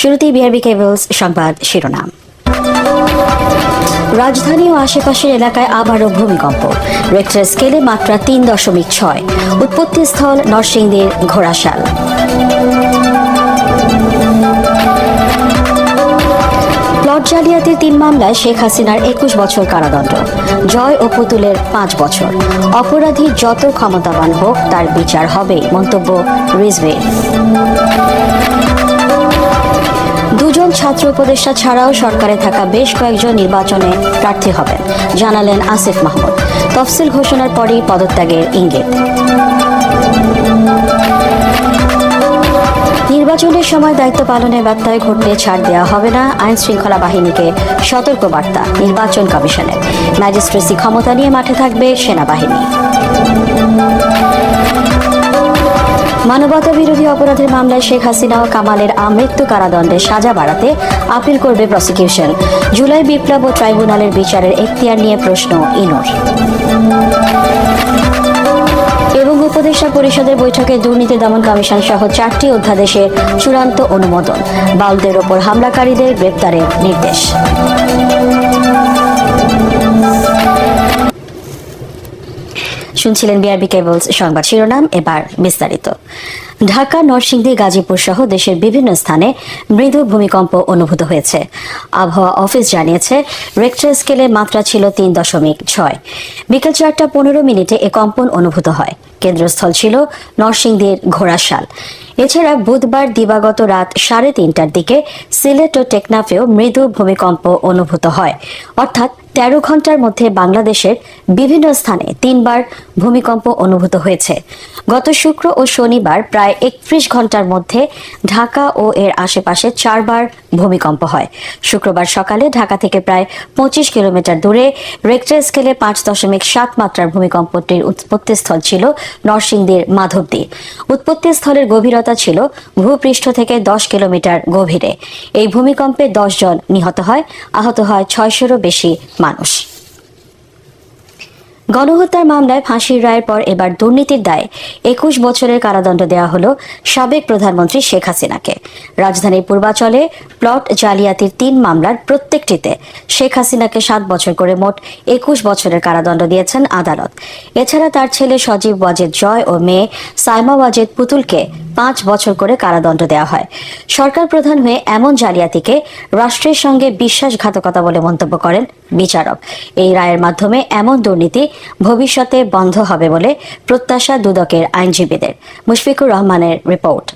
শুরুতেই BRB cables সংবাদ শিরোনাম। রাজধানী ও আশেপাশের এলাকায় আবারও ভূমিকম্প। রেক্টার স্কেলে মাত্রা তিন দশমিক ছয়। উৎপত্তি স্থল নরসিংদীর ঘোড়াশাল। প্লট জালিয়াতির তিন মামলায় শেখ হাসিনার একুশ বছর কারাদণ্ড। জয় ও পুতুলের পাঁচ বছর। অপরাধী যত ক্ষমতাবান হোক, তার বিচার হবে, মন্তব্য দুজন ছাত্র উপদেষ্টা ছাড়াও সরকারে থাকা বেশ কয়েকজন নির্বাচনে প্রার্থী হবেন। জানালেন আসিফ মাহমুদ। তফসিল ঘোষণার পরই পদত্যাগের ইঙ্গিত। নির্বাচনের সময় দায়িত্ব পালনে ব্যত্যয় ঘটলে ছাড় দেওয়া হবে না। আইন শৃঙ্খলা বাহিনীকে সতর্ক বার্তা নির্বাচন কমিশনের। ম্যাজিস্ট্রেসি ক্ষমতা নিয়ে মাঠে থাকবে সেনাবাহিনী। মানবতা বিরোধী অপরাধের মামলায় শেখ হাসিনা ও কামালের আমৃত্যু কারাদণ্ডে সাজা বাড়াতে আপিল করবে প্রসিকিউশন জুলাই বিপ্লব ও ট্রাইব্যুনালের বিচারের এখতিয়ার নিয়ে প্রশ্ন ইনোর। এবং উপদেষ্টা পরিষদের বৈঠকে দুর্নীতি দমন কমিশন সহ চারটি অধ্যাদেশের চূড়ান্ত অনুমোদন। বাউলদের ওপর হামলাকারীদের গ্রেপ্তারের নির্দেশ। শুনছিলেন বিআরবি কেবলস সংবাদ শিরোনাম, এবার বিস্তারিত। ঢাকা, নরসিংদী, গাজীপুর সহ দেশের বিভিন্ন স্থানে মৃদু ভূমিকম্প অনুভূত হয়েছে। আবহাওয়া অফিস জানিয়েছে রেক্টার স্কেলে মাত্রা ছিল তিন দশমিক ছয়। বিকেল চারটা পনেরো মিনিটে এ কম্পন অনুভূত হয়। কেন্দ্রস্থল ছিল নরসিংদীর ঘোড়াশাল। এছাড়া বুধবার দিবাগত রাত সাড়ে তিনটার দিকে সিলেট ও টেকনাফেও মৃদু ভূমিকম্প অনুভূত হয়। অর্থাৎ তেরো ঘণ্টার মধ্যে বাংলাদেশের বিভিন্ন স্থানে তিনবার ভূমিকম্প অনুভূত হয়েছে। গত শুক্র ও শনিবার প্রায় একত্রিশ ঘণ্টার মধ্যে ঢাকা ও এর আশেপাশে চারবার ভূমিকম্প হয়। শুক্রবার সকালে ঢাকা থেকে প্রায় পঁচিশ কিলোমিটার দূরে রেক্টার স্কেলে পাঁচ দশমিক সাত মাত্রার ভূমিকম্পটির উৎপত্তিস্থল ছিল নরসিংদীর মাধবদী। উৎপত্তিস্থলের গভীরতা ছিল ভূপৃষ্ঠ থেকে দশ কিলোমিটার গভীরে। এই ভূমিকম্পে দশ জন নিহত হয়, আহত হয় ছয়শোরও বেশি মানুষ। গণহত্যার মামলায় ফাঁসির রায়ের পর এবার দুর্নীতির দায়ে একুশ বছরের কারাদণ্ড দেওয়া হল সাবেক প্রধানমন্ত্রী শেখ হাসিনাকে। রাজধানীর পূর্বাচলে প্লট জালিয়াতির তিন মামলার প্রত্যেকটিতে শেখ হাসিনাকে সাত বছর করে মোট একুশ বছরের কারাদণ্ড দিয়েছেন আদালত। এছাড়া তার ছেলে সজীব ওয়াজেদ জয় ও মেয়ে সাইমা ওয়াজেদ পুতুলকে পাঁচ বছর করে কারাদণ্ড দেওয়া হয়। সরকার প্রধান হয়ে এমন জালিয়াতিকে রাষ্ট্রের সঙ্গে বিশ্বাসঘাতকতা বলে মন্তব্য করেন বিচারক। এই রায়ের মাধ্যমে এমন দুর্নীতি ভবিষ্যতে বন্ধ হবে বলে প্রত্যাশা দুদকের আইনজীবীদের। মুশফিকুর রহমানের রিপোর্ট।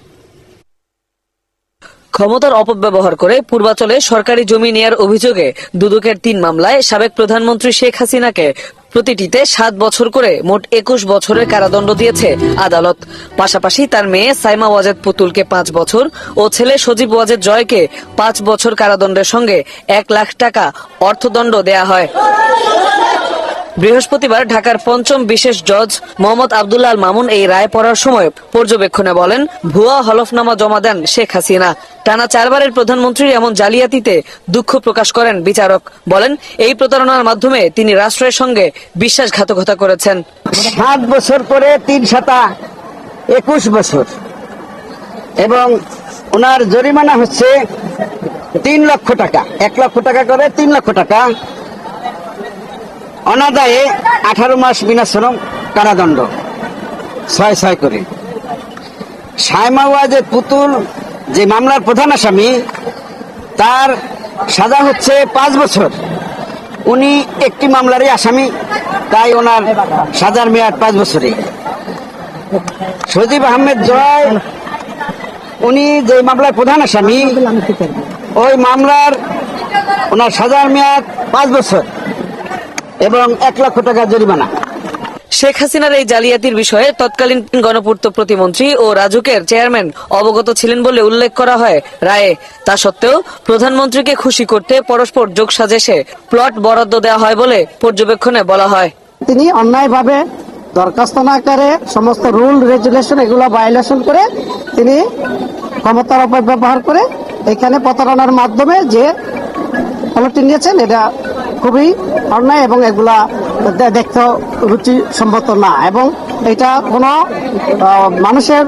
ক্ষমতার অপব্যবহার করে পূর্বাচলে সরকারি জমি নেয়ার অভিযোগে দুদকের তিন মামলায় সাবেক প্রধানমন্ত্রী শেখ হাসিনাকে প্রতিটিতে সাত বছর করে মোট একুশ বছরের কারাদণ্ড দিয়েছে আদালত। পাশাপাশি তার মেয়ে সাইমা ওয়াজেদ পুতুলকে পাঁচ বছর ও ছেলে সজীব ওয়াজেদ জয়কে পাঁচ বছর কারাদণ্ডের সঙ্গে এক লাখ টাকা অর্থদণ্ড দেয়া হয়। বৃহস্পতিবার ঢাকার পঞ্চম বিশেষ জজ মোহাম্মদ আব্দুল্লাহ মামুন এই রায় পড়ার সময় পর্যবেক্ষণে বলেন, ভুয়া হলফনামা জমা দেন শেখ হাসিনা। টানা চারবারের প্রধানমন্ত্রীর এমন জালিয়াতিতে দুঃখ প্রকাশ করেন বিচারক। বলেন, এই প্রতারণার মাধ্যমে তিনি রাষ্ট্রের সঙ্গে বিশ্বাসঘাতকতা করেছেন। সাত বছর পরে তিন সাতা একুশ বছর। এবং ওনার জরিমানা হচ্ছে তিন লক্ষ টাকা। এক লক্ষ টাকা করে তিন লক্ষ টাকা। অনাদায়ে আঠারো মাস বিনা শ্রম কারাদণ্ড। ছয় ছয় করে। সাইমাওয়াজের পুতুল, যে মামলার প্রধান আসামি, তার সাজা হচ্ছে পাঁচ বছর। উনি একটি মামলারই আসামি, তাই ওনার সাজার মেয়াদ পাঁচ বছরে সজীব আহমেদ জয়, উনি যে মামলার প্রধান আসামি, ওই মামলার ওনার সাজার মেয়াদ পাঁচ বছর। এবং এক লক্ষ টাকা জরিমানা। শেখ হাসিনার এই জালিয়াতির বিষয়ে তৎকালীন গণপূর্ত প্রতিমন্ত্রী ও রাজুকের চেয়ারম্যান অবগত ছিলেন বলে উল্লেখ করা হয় রায়ে। তা সত্ত্বেও প্রধানমন্ত্রীকে খুশি করতে পরস্পর যোগ সাজেশে প্লট বরাদ্দ দেওয়া হয় বলে পর্যবেক্ষণে বলা হয়। তিনি অন্যায়ভাবে দরখাস্ত না করে সমস্ত রুল রেগুলেশন এগুলো ভায়োলেশন করে তিনি ক্ষমতার অপব্যবহার করে এখানে প্রতারণার মাধ্যমে যে ফলটি নিয়েছেন এটা খুবই অন্যায় এবং এগুলা দেখতে রুচি না। এবং এটা কোনো মানুষের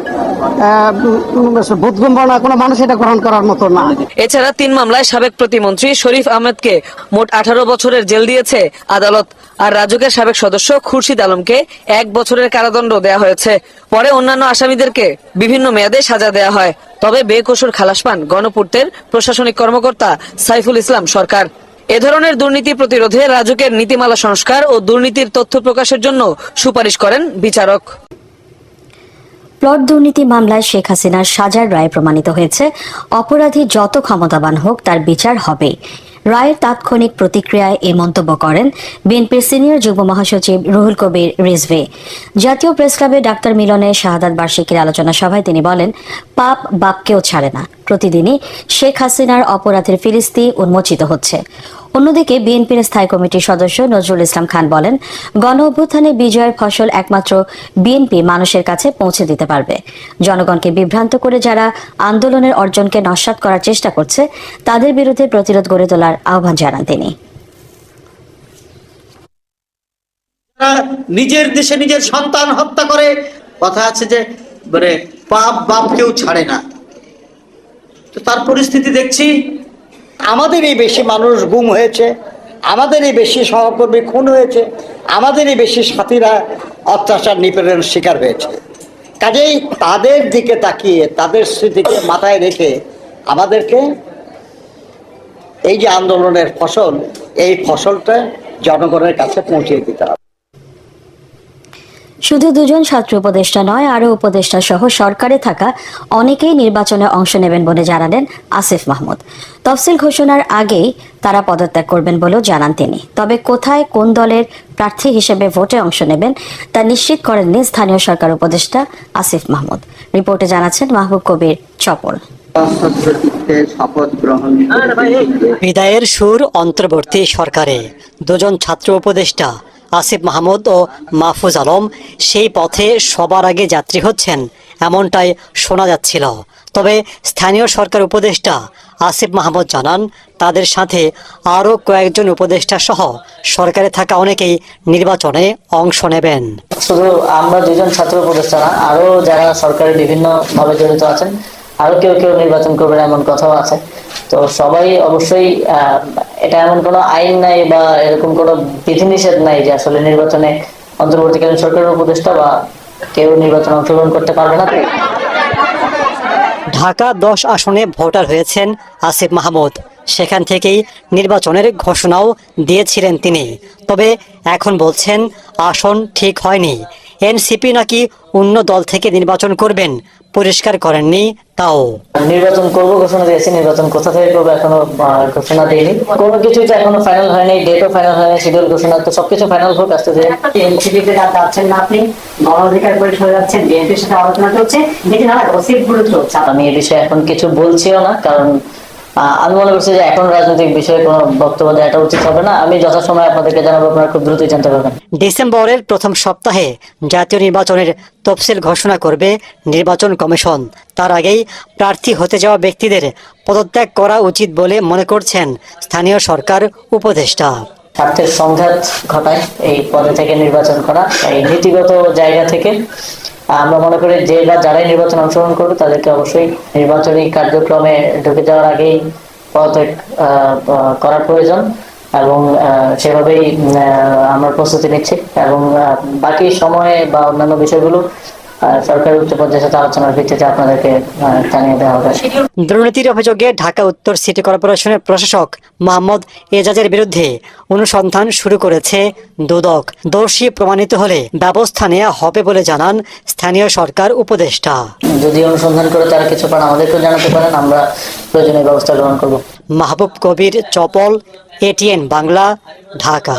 মানুষ এটা গ্রহণ করার মতো না। এছাড়া তিন মামলায় সাবেক প্রতিমন্ত্রী শরীফ আহমেদকে মোট আঠারো বছরের জেল দিয়েছে আদালত, আর রাজুকের সাবেক সদস্য খুরশিদ আলমকে এক বছরের কারাদণ্ড দেওয়া হয়েছে। পরে অন্যান্য আসামিদেরকে বিভিন্ন মেয়াদে সাজা দেওয়া হয়। তবে বেকসুর খালাস পান গণপূর্তের প্রশাসনিক কর্মকর্তা সাইফুল ইসলাম সরকার। এ ধরনের দুর্নীতি প্রতিরোধে রাজুকের নীতিমালা সংস্কার ও দুর্নীতির তথ্য প্রকাশের জন্য সুপারিশ করেন বিচারক। প্লট দুর্নীতি মামলায় শেখ হাসিনার সাজার রায় প্রমাণিত হয়েছে। অপরাধী যত ক্ষমতাবান হোক তার বিচার হবে রায়ের তাৎক্ষণিক প্রতিক্রিয়ায় এ মন্তব্য করেন বিএনপির সিনিয়র যুগ্ম মহাসচিব রুহুল কবির রিজভে। জাতীয় প্রেস ক্লাবে ডাক্তার মিলনের শাহাদাত বার্ষিকীর আলোচনা সভায় তিনি বলেন, পাপ বাপকেও ছাড়ে না। প্রতিদিনই শেখ হাসিনার অপরাধের ফিরিস্তি উন্মোচিত হচ্ছে। অন্যদিকে বিএনপির স্থায়ী কমিটির সদস্য নজরুল ইসলাম খান বলেন গণ অভ্যুত্থানে বিজয়ের ফসল একমাত্র বিএনপি মানুষের কাছে পৌঁছে দিতে পারবে। জনগণকে বিভ্রান্ত করে যারা আন্দোলনের অর্জনকে নস্যাৎ করার চেষ্টা করছে, তাদের বিরুদ্ধে প্রতিরোধ গড়ে তোলার আহ্বান জানান তিনি। নিজের দেশে নিজের সন্তান হত্যা করে, কথা আছে যে মানে বাপ বাপ কেউ ছাড়ে না। তার পরিস্থিতি দেখছি আমাদেরই বেশি মানুষ গুম হয়েছে, আমাদেরই বেশি সহকর্মী খুন হয়েছে, আমাদেরই বেশি সাথীরা অত্যাচার নিপীড়নের শিকার হয়েছে। কাজেই তাদের দিকে তাকিয়ে, তাদের স্মৃতিকে মাথায় রেখে আমাদেরকে এই যে আন্দোলনের ফসল, এই ফসলটা জনগণের কাছে পৌঁছে দিতে হবে। শুধু দুজন ছাত্র উপদেষ্টা নয় আরও উপদেষ্টা সহ সরকারে থাকা অনেকেই নির্বাচনে অংশ নেবেন বলে জানালেন আসিফ মাহমুদ। তফসিল ঘোষণার আগেই তারা পদত্যাগ করবেন বলেও জানান তিনি। তবে কোথায় কোন দলের প্রার্থী হিসেবে ভোটে অংশ নেবেন তা নিশ্চিত করেননি স্থানীয় সরকার উপদেষ্টা আসিফ মাহমুদ। রিপোর্টে জানাচ্ছেন মাহবুব কবির চপল বিদায়ের সুর অন্তর্বর্তী সরকারে। দুজন ছাত্র উপদেষ্টা আসিফ মাহমুদ ও মাহফুজ আলম সেই পথে সবার আগে যাত্রী হচ্ছেন, এমনটাই শোনা যাচ্ছিল। তবে স্থানীয় সরকার উপদেষ্টা আসিফ মাহমুদ জানান, তাদের সাথে আরও কয়েকজন উপদেষ্টা সহ সরকারে থাকা অনেকেই নির্বাচনে অংশ নেবেন। শুধু আমরা দুজন ছাত্র উপদেষ্টা না আরও যারা সরকারি বিভিন্ন ভাবে জড়িত আছেন আরও কেউ কেউ নির্বাচন করবেন এমন কথাও আছে। তো সবাই অবশ্যই এটা এমন কোনো আইন নাই বা এরকম কোনো বিধিনিষেধ নাই যে আসলে নির্বাচনে অন্তর্বর্তীকালীন সরকারের উপদেষ্টা বা কেউ নির্বাচনে অংশগ্রহণ করতে পারবে না। ঢাকা দশ আসনে ভোটার হয়েছেন আসিফ মাহমুদ। সেখান থেকেই নির্বাচনের ঘোষণাও দিয়েছিলেন তিনি। তবে এখন বলছেন, আসন ঠিক হয়নি। এনসিপি নাকি অন্য দল থেকে নির্বাচন করবেন? পরিষ্কার করেননি তাও। নির্বাচন করব ঘোষণা দিয়েছি নির্বাচন কোথা থেকে করব এখনও ঘোষণা দিইনি। কোনো কিছুই তো এখনও ফাইনাল হয়নি ডেটও ফাইনাল হয়নি শিডিউল ঘোষণা তো সবকিছু ফাইনাল হোক আসতে যে এনসিপিতে যাচ্ছেন না আপনি গণ অধিকার পরিষদে যাচ্ছেন বিএনপির সাথে আলোচনা চলছে দেখি না ওসিফগুলো চলছে। আমি এই বিষয়ে এখন কিছু বলছিও না কারণ আমি মনে করছি যে এখন রাজনৈতিক বিষয়ে কোনো বক্তব্য দেওয়াটা উচিত হবে না। আমি যথাসময়ে আপনাদেরকে জানাব আপনারা খুব দ্রুতই জানতে পারবেন। ডিসেম্বরের প্রথম সপ্তাহে জাতীয় নির্বাচনের তফসিল ঘোষণা করবে নির্বাচন কমিশন। তার আগেই প্রার্থী হতে যাওয়া ব্যক্তিদের পদত্যাগ করা উচিত বলে মনে করছেন স্থানীয় সরকার উপদেষ্টা। স্বার্থের সংঘাত ঘটায় এই পদে থেকে নির্বাচন করা এই নীতিগত জায়গা থেকে আমরা মনে করি যে বা যারাই নির্বাচন অংশগ্রহণ করবে, তাদেরকে অবশ্যই নির্বাচনী কার্যক্রমে ঢুকে যাওয়ার আগেই পদত্যাগ করার প্রয়োজন এবং সেভাবেই আমরা প্রস্তুতি নিচ্ছি এবং বাকি সময়ে বা অন্যান্য বিষয়গুলো সরকারি উচ্চ পর্যায়ের সাথে আলোচনার ভিত্তিতে আপনাদেরকে জানিয়ে দেওয়া হবে। দুর্নীতির অভিযোগে ঢাকা উত্তর সিটি কর্পোরেশনের প্রশাসক মোহাম্মদ এজাজের বিরুদ্ধে অনুসন্ধান শুরু করেছে দুদক। দোষী প্রমাণিত হলে ব্যবস্থা নেওয়া হবে বলে জানান স্থানীয় সরকার উপদেষ্টা। যদি অনুসন্ধান করে তারা কিছু পান আমাদেরকেও জানাতে পারেন আমরা প্রয়োজনীয় ব্যবস্থা গ্রহণ করব। মাহবুব কবির চপল এটিএন বাংলা ঢাকা।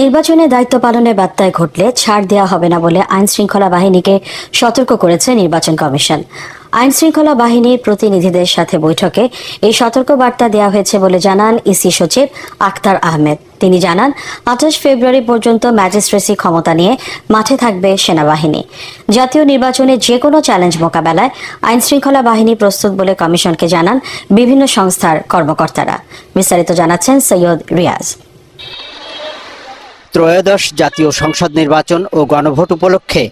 নির্বাচনে দায়িত্ব পালনের ব্যত্যয় ঘটলে ছাড় দেওয়া হবে না বলে আইন শৃঙ্খলা বাহিনীকে সতর্ক করেছে নির্বাচন কমিশন। আইন শৃঙ্খলা বাহিনীর প্রতিনিধিদের সাথে বৈঠকে এই সতর্ক বার্তা দেওয়া হয়েছে বলে জানান ইসি সচিব আক্তার আহমেদ। তিনি জানান, আঠাশ ফেব্রুয়ারি পর্যন্ত ম্যাজিস্ট্রেসি ক্ষমতা নিয়ে মাঠে থাকবে সেনাবাহিনী। জাতীয় নির্বাচনে যে কোনো চ্যালেঞ্জ মোকাবেলায় আইন শৃঙ্খলা বাহিনী প্রস্তুত বলে কমিশনকে জানান বিভিন্ন সংস্থার কর্মকর্তারা। বিস্তারিত জানাচ্ছেন সৈয়দ রিয়াজ। ত্রয়োদশ জাতীয় সংসদ নির্বাচন ও গণভোট উপলক্ষে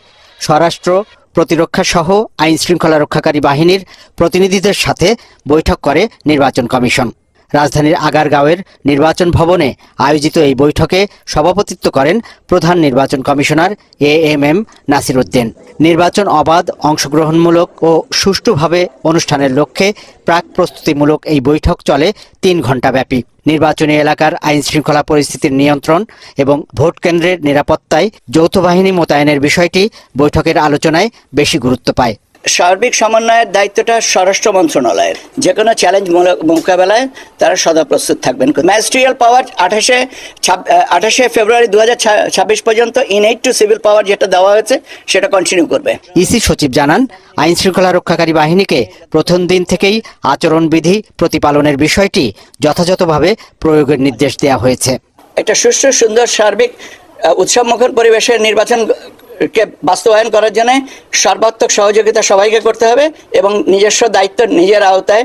স্বরাষ্ট্র, প্রতিরক্ষা সহ আইন শৃঙ্খলা রক্ষাকারী বাহিনীর প্রতিনিধিদের সাথে বৈঠক করে নির্বাচন কমিশন। রাজধানীর আগারগাঁওয়ের নির্বাচন ভবনে আয়োজিত এই বৈঠকে সভাপতিত্ব করেন প্রধান নির্বাচন commissioner A M M Nasir Uddin. নির্বাচন অবাধ, অংশগ্রহণমূলক ও সুষ্ঠুভাবে অনুষ্ঠানের লক্ষ্যে প্রাক প্রস্তুতিমূলক এই বৈঠক চলে তিন ঘণ্টা ব্যাপী। নির্বাচনী এলাকার আইন শৃঙ্খলা পরিস্থিতির নিয়ন্ত্রণ এবং ভোট কেন্দ্রের নিরাপত্তায় যৌথ বাহিনী মোতায়েনের বিষয়টি বৈঠকের আলোচনায় বেশি গুরুত্ব পায়। সার্বিক সমন্বয়ের দায়িত্বটা স্বরাষ্ট্র মন্ত্রণালয়ের। যে কোনো চ্যালেঞ্জ মোকাবেলায় তারা সদা প্রস্তুত থাকবেন। ম্যাজিস্ট্রিয়াল পাওয়ার আঠাশে আঠাশে ফেব্রুয়ারি দু ছাব্বিশ পর্যন্ত ইনএইট টু সিভিল পাওয়ার যেটা দেওয়া হয়েছে সেটা কন্টিনিউ করবে। ইসি সচিব জানান আইন শৃঙ্খলা রক্ষাকারী বাহিনীকে প্রথম দিন থেকেই আচরণবিধি প্রতিপালনের বিষয়টি যথাযথভাবে প্রয়োগের নির্দেশ দেওয়া হয়েছে। একটা সুষ্ঠু সুন্দর সার্বিক উৎসবমুখর পরিবেশের নির্বাচন কে বাস্তবায়ন করার জন্য সর্বাত্মক সহযোগিতা সবাইকে করতে হবে এবং নিজস্ব দায়িত্ব নিজের আওতায়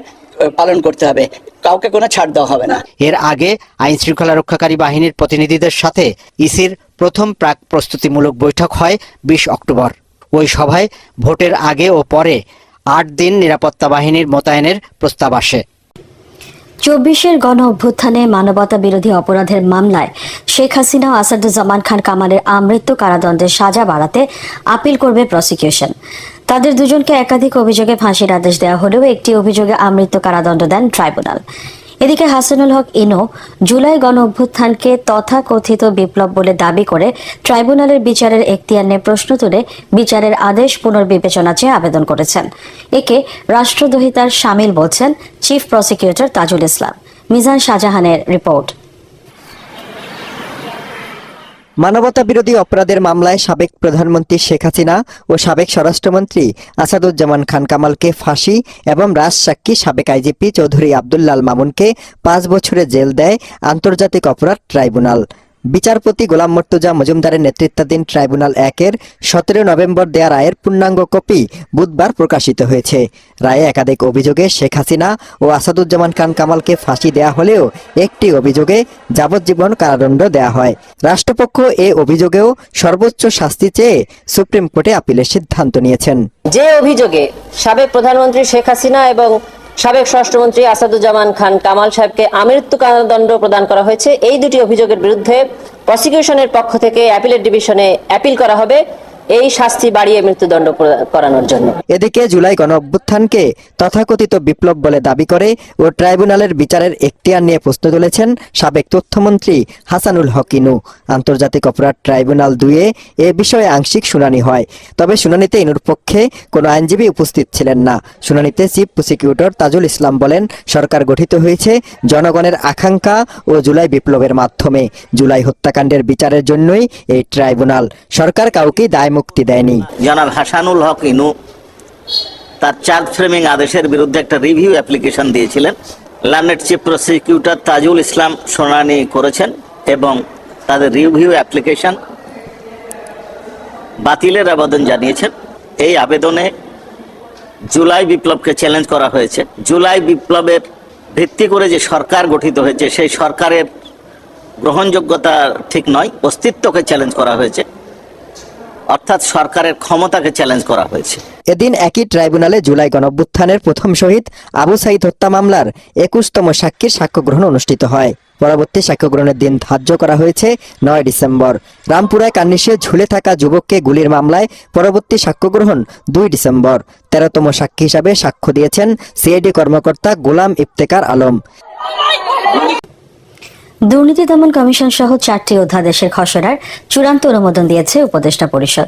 পালন করতে হবে। কাউকে কোনো ছাড় দেওয়া হবে না। এর আগে আইন শৃঙ্খলা রক্ষাকারী বাহিনীর প্রতিনিধিদের সাথে ইসির প্রথম প্রাক প্রস্তুতিমূলক বৈঠক হয় বিশ অক্টোবর। ওই সভায় ভোটের আগে ও পরে আট দিন নিরাপত্তা বাহিনীর মোতায়েনের প্রস্তাব আসে। চব্বিশের গণ অভ্যুত্থানে মানবতা বিরোধী অপরাধের মামলায় শেখ হাসিনা আসাদুজ্জামান খান কামালের আমৃত্যু কারাদণ্ডের সাজা বাড়াতে আপিল করবে প্রসিকিউশন তাদের দুজনকে একাধিক অভিযোগে ফাঁসির আদেশ দেওয়া হলেও একটি অভিযোগে আমৃত্যু কারাদণ্ড দেন ট্রাইব্যুনাল এদিকে হাসানুল হক ইনো জুলাই গণ অভ্যুত্থানকে তথাকথিত বিপ্লব বলে দাবি করে ট্রাইব্যুনালের বিচারের এখতিয়ার নিয়ে প্রশ্ন তুলে বিচারের আদেশ পুনর্বিবেচনা চেয়ে আবেদন করেছেন। একে রাষ্ট্রদ্রোহিতার সামিল বলছেন চিফ প্রসিকিউটর তাজুল ইসলাম। মিজান শাহজাহানের রিপোর্ট। মানবতা বিরোধী অপরাধের মামলায় সাবেক প্রধানমন্ত্রী শেখ হাসিনা ও সাবেক স্বরাষ্ট্রমন্ত্রী আসাদুজ্জামান খান কামালকে ফাঁসি এবং রাজ সাক্ষী সাবেক আইজিপি চৌধুরী আবদুল্লাল মামুনকে পাঁচ বছরে জেল দেয় আন্তর্জাতিক অপরাধ ট্রাইব্যুনাল। বিচারপতি গোলাম মর্তুজা মজুমদারের নেতৃত্বাধীন ট্রাইব্যুনাল একের সতেরো নভেম্বর দেয়া রায়ের পূর্ণাঙ্গ কপি বুধবার প্রকাশিত হয়েছে। রায়ে একাধিক অভিযোগে শেখ হাসিনা ও আসাদুজ্জামান খান কামালকে ফাঁসি দেয়া হলেও একটি অভিযোগে যাবজ্জীবন কারাদণ্ড দেয়া হয়। রাষ্ট্রপক্ষ এ অভিযোগেও সর্বোচ্চ শাস্তি চেয়ে সুপ্রিম কোর্টে আপিলের সিদ্ধান্ত নিয়েছেন। যে অভিযোগে সাবেক প্রধানমন্ত্রী শেখ হাসিনা এবং সাবেক স্বরাষ্ট্রমন্ত্রী আসাদুজ্জামান খান কামাল সাহেবকে আমৃত্যু কারাদণ্ড প্রদান করা হয়েছে। এই দুটি অভিযোগের বিরুদ্ধে প্রসিকিউশনের পক্ষ থেকে অ্যাপিলেট ডিভিশনে অ্যাপিল করা হবে। এই শাস্তি বাড়িয়ে মৃত্যুদণ্ড করানোর জন্য। এদিকে জুলাই গণ অভ্যুত্থানকে তথাকথিত বিপ্লব বলে দাবি করে ও ট্রাইব্যুনালের বিচারের এখতিয়ার নিয়ে প্রশ্ন তুলেছেন সাবেক তথ্যমন্ত্রী হাসানুল হকিনু। আন্তর্জাতিক অপরাধ ট্রাইব্যুনাল দুয়ে এ বিষয়ে আংশিক শুনানি হয়। তবে শুনানিতে ইনুর পক্ষে কোনো আইনজীবী উপস্থিত ছিলেন না। শুনানিতে চিফ প্রসিকিউটর তাজুল ইসলাম বলেন, সরকার গঠিত হয়েছে জনগণের আকাঙ্ক্ষা ও জুলাই বিপ্লবের মাধ্যমে। জুলাই হত্যাকাণ্ডের বিচারের জন্যই এই ট্রাইব্যুনাল। সরকার কাউকে দায় মুক্তি দেয়নি। জনাব হাসানুল হক ইনু তার চার্জ ফ্রেমিং আদেশের বিরুদ্ধে একটা রিভিউ অ্যাপ্লিকেশন দিয়েছিলেন। Learned chief prosecutor Tajul Islam শুনানি করেছেন এবং তাদের রিভিউ অ্যাপ্লিকেশন বাতিলের আবেদন জানিয়েছেন। এই আবেদনে জুলাই বিপ্লবকে চ্যালেঞ্জ করা হয়েছে। জুলাই বিপ্লবের ভিত্তি করে যে সরকার গঠিত হয়েছে, সেই সরকারের গ্রহণযোগ্যতা ঠিক নয়, অস্তিত্বকে চ্যালেঞ্জ করা হয়েছে। অর্থাৎ সরকারের ক্ষমতাকে চ্যালেঞ্জ করা হয়েছে। এদিন একই ট্রাইব্যুনালে জুলাই গণঅভ্যুত্থানের প্রথম শহীদ আবু সাইদ হত্যা মামলার একুশতম সাক্ষীর সাক্ষ্য গ্রহণ অনুষ্ঠিত হয়। পরবর্তী সাক্ষ্য গ্রহণের দিন ধার্য করা হয়েছে নয় ডিসেম্বর। রামপুরায় কান্নিশে ঝুলে থাকা যুবককে গুলির মামলায় পরবর্তী সাক্ষ্য গ্রহণ দুই ডিসেম্বর। তেরোতম সাক্ষী হিসাবে সাক্ষ্য দিয়েছেন সিআইডি কর্মকর্তা গোলাম ইফতেকার আলম। দুর্নীতি দমন কমিশন সহ চারটি অধ্যাদেশের খসড়ার চূড়ান্ত অনুমোদন দিয়েছে উপদেষ্টা পরিষদ।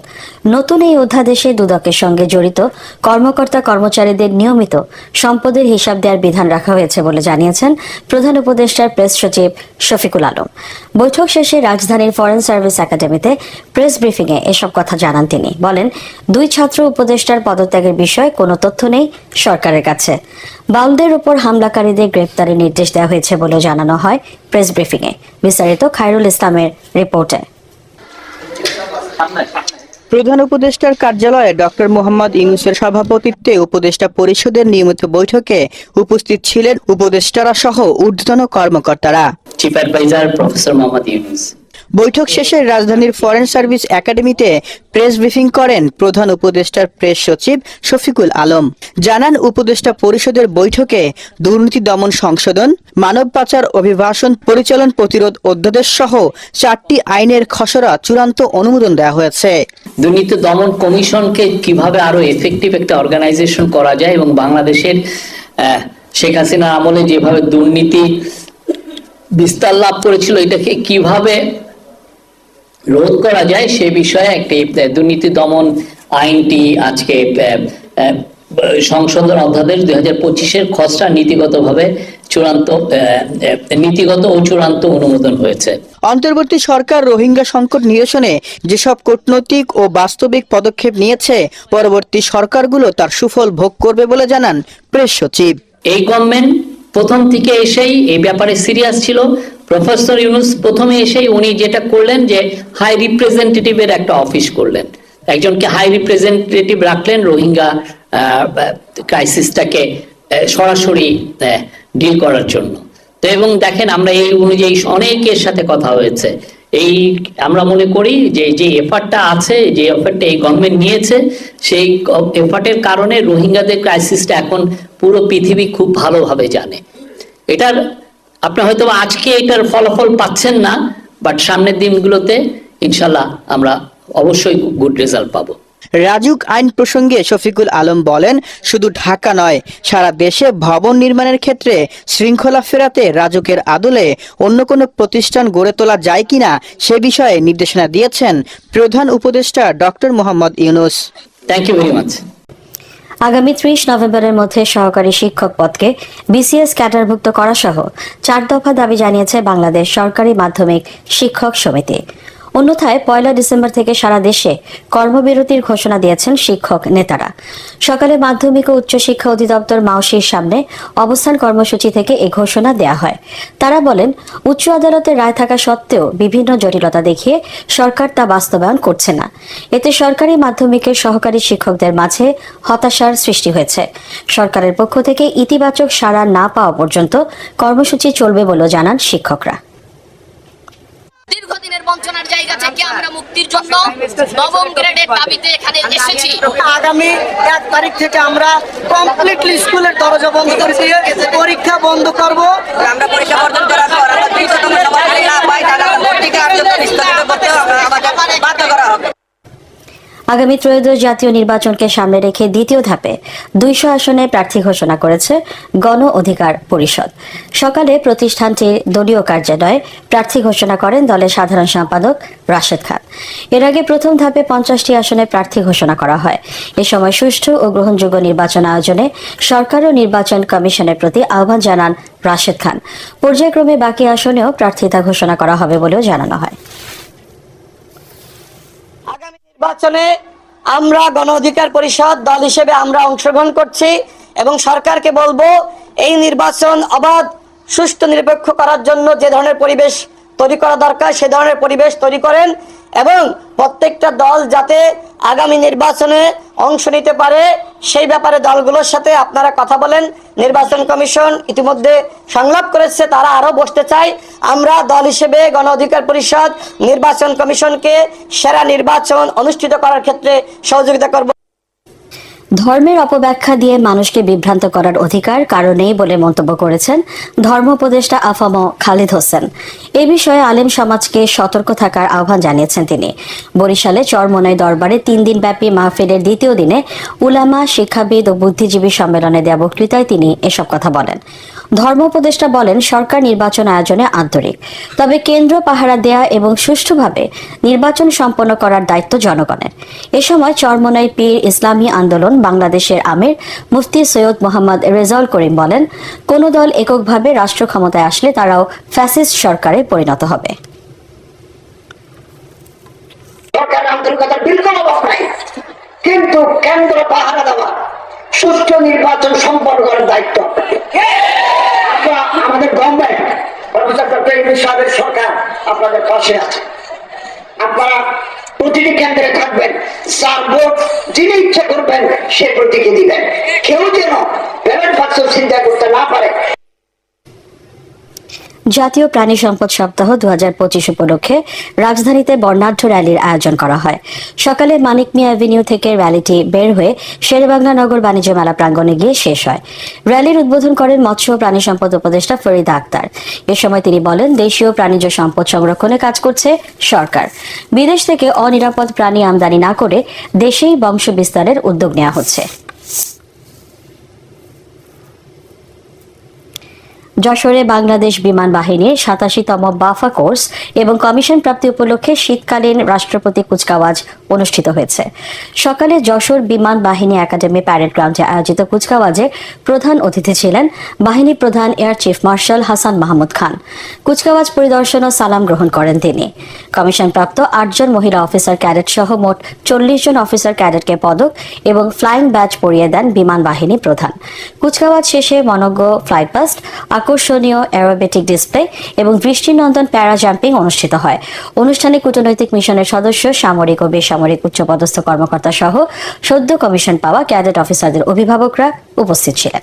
নতুন এই অধ্যাদেশে দুদকের সঙ্গে জড়িত কর্মকর্তা কর্মচারীদের নিয়মিত সম্পদের হিসাব দেওয়ার বিধান রাখা হয়েছে বলে জানিয়েছেন প্রধান উপদেষ্টার প্রেস সচিব শফিকুল আলম। বৈঠক শেষে রাজধানীর ফরেন সার্ভিস একাডেমিতে প্রেস ব্রিফিংয়ে এসব কথা জানান তিনি। বলেন, দুই ছাত্র উপদেষ্টার পদত্যাগের বিষয়ে কোনো তথ্য নেই সরকারের কাছে। বাউলদের উপর হামলাকারীদের গ্রেপ্তারের নির্দেশ দেওয়া হয়েছে বলে জানানো হয় প্রেস ব্রিফিংয়ে। বিস্তারিত খায়রুল ইসলামের রিপোর্টে। প্রধান উপদেষ্টার কার্যালয়ে ডক্টর মোহাম্মদ ইউনুসের সভাপতিত্বে উপদেষ্টা পরিষদের নিয়মিত বৈঠকে উপস্থিত ছিলেন উপদেষ্টারা সহ ঊর্ধ্বতন কর্মকর্তারা। Chief adviser professor Mohammad Yunus বৈঠক শেষে রাজধানীর ফরেন সার্ভিস একাডেমিতে প্রেস ব্রিফিং করেন প্রধান উপদেষ্টার প্রেস সচিব শফিকুল আলম। জানান উপদেষ্টা পরিষদের বৈঠকে দুর্নীতি দমন সংশোধন, মানব পাচার অভিবাসন পরিচালন প্রতিরোধ অধ্যাদেশ সহ চারটি আইনের খসড়া চূড়ান্ত অনুমোদন দেওয়া হয়েছে। দুর্নীতি দমন কমিশনকে কীভাবে আরও এফেক্টিভ একটা অর্গানাইজেশন করা যায় এবং বাংলাদেশের শেখ হাসিনা আমলে যেভাবে দুর্নীতি বিস্তার লাভ করেছিল, এটাকে কীভাবে রোধ করা যায় সে বিষয়ে একটি দুর্নীতি দমন আইনটি আজকে সংশোধন অধ্যাদেশ দুই হাজার পঁচিশের খসড়া নীতিগতভাবে চূড়ান্ত আহ, আহ, নীতিগত ও চূড়ান্ত অনুমোদন হয়েছে। অন্তর্বর্তী সরকার রোহিঙ্গা সংকট নিরসনে যেসব কূটনৈতিক ও বাস্তবিক পদক্ষেপ নিয়েছে পরবর্তী সরকারগুলো তার সুফল ভোগ করবে বলে জানান প্রেস সচিব। এই গভর্নমেন্ট প্রথম থেকে এসেই এই ব্যাপারে সিরিয়াস ছিল। প্রফেসর ইউনুস প্রথমে এসেই উনি যেটা করলেন যে হাই রিপ্রেজেন্টেটিভের একটা অফিস করলেন। একজনকে হাই রিপ্রেজেন্টেটিভ রাখলেন, রোহিঙ্গা ক্রাইসিসটাকে সরাসরি ডিল করার জন্য। তো এবং দেখেন আমরা এই অনুযায়ী অনেকের সাথে কথা হয়েছে। এই আমরা মনে করি যে যে এফার্টটা আছে, যে এফার্টটা এই গভর্নমেন্ট নিয়েছে, সেই এফার্টের কারণে রোহিঙ্গাদের ক্রাইসিসটা এখন পুরো পৃথিবী খুব ভালোভাবে জানে। এটার আপনি হয়তো আজকে এটার ফলাফল পাচ্ছেন না বাট সামনের দিনগুলোতে ইনশাল্লাহ আমরা অবশ্যই গুড রেজাল্ট পাবো। রাজুক আইন প্রসঙ্গে শফিকুল আলম বলেন শুধু ঢাকা নয় সারা দেশে ভবন নির্মাণের ক্ষেত্রে শৃঙ্খলা ফেরাতে রাজুকের আদলে অন্য কোনো প্রতিষ্ঠান গড়ে তোলা যায় কিনা সে বিষয়ে নির্দেশনা দিয়েছেন প্রধান উপদেষ্টা doctor Mohammad Yunus. Thank you very much আগামী ত্রিশ নভেম্বরের মধ্যে সহকারী শিক্ষক পদকে বিসিএস ক্যাডারভুক্ত করা সহ চার দফা দাবি জানিয়েছে বাংলাদেশ সরকারি মাধ্যমিক শিক্ষক সমিতি। অন্যথায় পয়লা ডিসেম্বর থেকে সারা দেশে কর্মবিরতির ঘোষণা দিয়েছেন শিক্ষক নেতারা। সকালে মাধ্যমিক ও উচ্চশিক্ষা অধিদপ্তর মাওসির সামনে অবস্থান কর্মসূচি থেকে এই ঘোষণা দেয়া হয়। তারা বলেন, উচ্চ আদালতের রায় থাকা সত্ত্বেও বিভিন্ন জটিলতা দেখিয়ে সরকার তা বাস্তবায়ন করছে না। এতে সরকারি মাধ্যমিকের সহকারী শিক্ষকদের মাঝে হতাশার সৃষ্টি হয়েছে। সরকারের পক্ষ থেকে ইতিবাচক সাড়া না পাওয়া পর্যন্ত কর্মসূচি চলবে বলেও জানান শিক্ষকরা। জায়গা থেকে আমরা মুক্তির জন্য নবম গ্রেডের দাবিতে এখানে এসেছি। আগামী এক তারিখ থেকে আমরা কমপ্লিটলি স্কুলের দরজা বন্ধ করে দিয়ে পরীক্ষা বন্ধ করব। আমরা পরীক্ষা বর্জন করার পর আমরা দ্বিতীয়তম সবার না পাই তাহলে আমরা ভর্তি কার্যক্রম স্থগিত করতে হবে আমাদের বাধ্য করা হবে। আগামী ত্রয়োদশ জাতীয় নির্বাচনকে সামনে রেখে দ্বিতীয় ধাপে দুইশো আসনে প্রার্থী ঘোষণা করেছে গণ অধিকার পরিষদ। সকালে প্রতিষ্ঠানটির দলীয় কার্যালয়ে প্রার্থী ঘোষণা করেন দলের সাধারণ সম্পাদক রাশেদ খান। এর আগে প্রথম ধাপে পঞ্চাশটি আসনে প্রার্থী ঘোষণা করা হয়। এ সময় সুষ্ঠু ও গ্রহণযোগ্য নির্বাচন আয়োজনে সরকার ও নির্বাচন কমিশনের প্রতি আহ্বান জানান রাশেদ খান। পর্যায়ক্রমে বাকি আসনেও প্রার্থিতা ঘোষণা করা হবে বলেও জানানো হয়। নির্বাচনে আমরা গণ অধিকার পরিষদ দল হিসেবে আমরা অংশগ্রহণ করছি এবং সরকারকে বলব, এই নির্বাচন অবাধ, সুষ্ঠু, নিরপেক্ষ করার জন্য যে ধরনের পরিবেশ তৈরি করা দরকার, সে ধরনের পরিবেশ তৈরি করেন এবং প্রত্যেকটা দল যাতে আগামী নির্বাচনে অংশ নিতে পারে, সেই ব্যাপারে দলগুলোর সাথে আপনারা কথা বলেন। নির্বাচন কমিশন ইতিমধ্যে সংলাপ করেছে, তারা আরও বসতে চায়। আমরা দল হিসেবে গণ অধিকার পরিষদ নির্বাচন কমিশনকে সেরা নির্বাচন অনুষ্ঠিত করার ক্ষেত্রে সহযোগিতা করব। ধর্মের অপব্যাখ্যা দিয়ে মানুষকে বিভ্রান্ত করার অধিকার কারণেই বলে মন্তব্য করেছেন ধর্ম উপদেষ্টা আফাম খালিদ হোসেন। এ বিষয়ে আলেম সমাজকে সতর্ক থাকার আহ্বান জানিয়েছেন তিনি। বরিশালে চরমোনাই দরবারে তিন দিন ব্যাপী মাহফিলের দ্বিতীয় দিনে উলামা, শিক্ষাবিদ ও বুদ্ধিজীবী সম্মেলনে দেওয়া বক্তৃতায় তিনি এসব কথা বলেন। ধর্ম উপদেষ্টা বলেন, সরকার নির্বাচন আয়োজনে আন্তরিক। তবে কেন্দ্র পাহারা দেয়া এবং সুষ্ঠুভাবে নির্বাচন সম্পন্ন করার দায়িত্ব জনগণের। এ সময় চরমোনাই পীর ইসলামী আন্দোলন বাংলাদেশের আমির মুফতি সৈয়দ মোহাম্মদ রেজাউল করিম বলেন, কোন দল এককভাবে রাষ্ট্র ক্ষমতায় আসলে তারাও ফ্যাসিস্ট সরকারে পরিণত হবে। কিন্তু কেন্দ্র পাহারা দেওয়া, সুষ্ঠু নির্বাচন সম্পন্ন করার দায়িত্ব। আমাদের গভর্নমেন্ট সরকার আপনাদের পাশে আছে। আপনারা প্রতিটি কেন্দ্রে থাকবেন ভোট যিনি ইচ্ছা করবেন সে প্রতীকে দিবেন। কেউ যেন ব্যালেন্স বাক্স চিন্তা করতে না পারে জাতীয় প্রাণী সম্পদ সপ্তাহ দু হাজার পঁচিশ উপলক্ষে রাজধানীতে বর্ণাঢ্য র্যালির আয়োজন করা হয়। সকালে মানিক মিয়া অ্যাভিনিউ থেকে র্যালিটি বের হয়ে শেরবাংলা নগর বাণিজ্য মেলা প্রাঙ্গণে গিয়ে শেষ হয়। র্যালির উদ্বোধন করেন মৎস্য ও প্রাণী সম্পদ উপদেষ্টা ফরিদা আক্তার। এ সময় তিনি বলেন, দেশীয় প্রাণীজ সম্পদ সংরক্ষণে কাজ করছে সরকার। বিদেশ থেকে অনিরাপদ প্রাণী আমদানি না করে দেশেই বংশ বিস্তারের উদ্যোগ নেওয়া হচ্ছে। যশোরে বাংলাদেশ বিমান বাহিনীর সাতাশিতম বাফা কোর্স এবং কমিশন প্রাপ্তি উপলক্ষে শীতকালীন রাষ্ট্রপতি কুচকাওয়াজ অনুষ্ঠিত হয়েছে। সকালে যশোর বিমান বাহিনী একাডেমি প্যারেড গ্রাউন্ডে আয়োজিত কুচকাওয়াজে প্রধান অতিথি ছিলেন বাহিনী প্রধান air chief marshal Hasan Mahmud Khan. কুচকাওয়াজ পরিদর্শন ও সালাম গ্রহণ করেন তিনি। কমিশন প্রাপ্ত আটজন মহিলা অফিসার ক্যাডেট সহ মোট চল্লিশ জন অফিসার ক্যাডেটকে পদক এবং ফ্লাইং ব্যাচ পরিয়ে দেন বিমান বাহিনী প্রধান। কুচকাওয়াজ শেষে মনজ্ঞ ফ্লাইট পাস্ট আকর্ষণীয় অ্যারোবেটিক ডিসপ্লে এবং দৃষ্টিনন্দন প্যারা জাম্পিং অনুষ্ঠিত হয়। অনুষ্ঠানে কূটনৈতিক মিশনের সদস্য, সামরিক ও বেসামরিক উচ্চপদস্থ কর্মকর্তা সহ সদ্য কমিশন পাওয়া ক্যাডেট অফিসারদের অভিভাবকরা উপস্থিত ছিলেন।